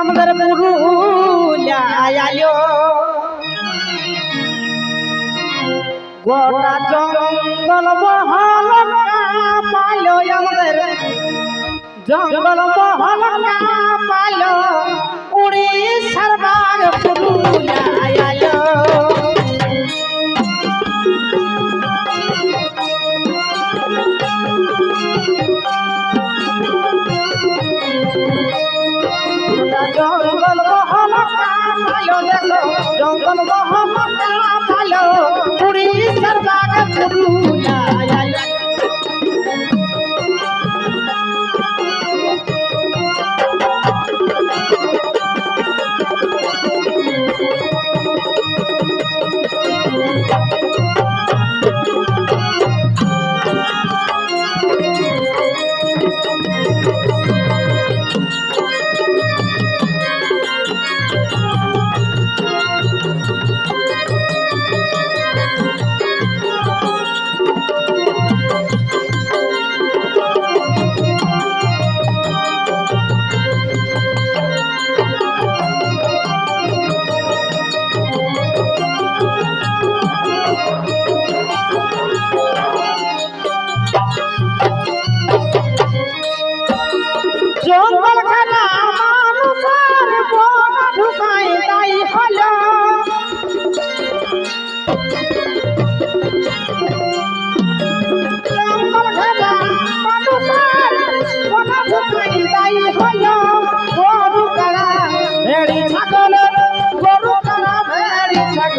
আমাদের মুরুলায়ালো গোটা জঙ্গল বহল পালো আমাদের জঙ্গল বহল উড়ি সর্বা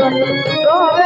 Robe,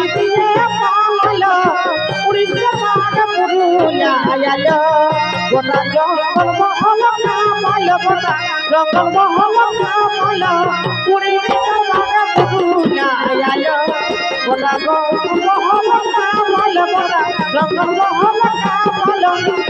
রঙ্গল মহল মহল পুরী আয়ালো। রঙ্গল মহল মহল রঙ্গল মহল মহল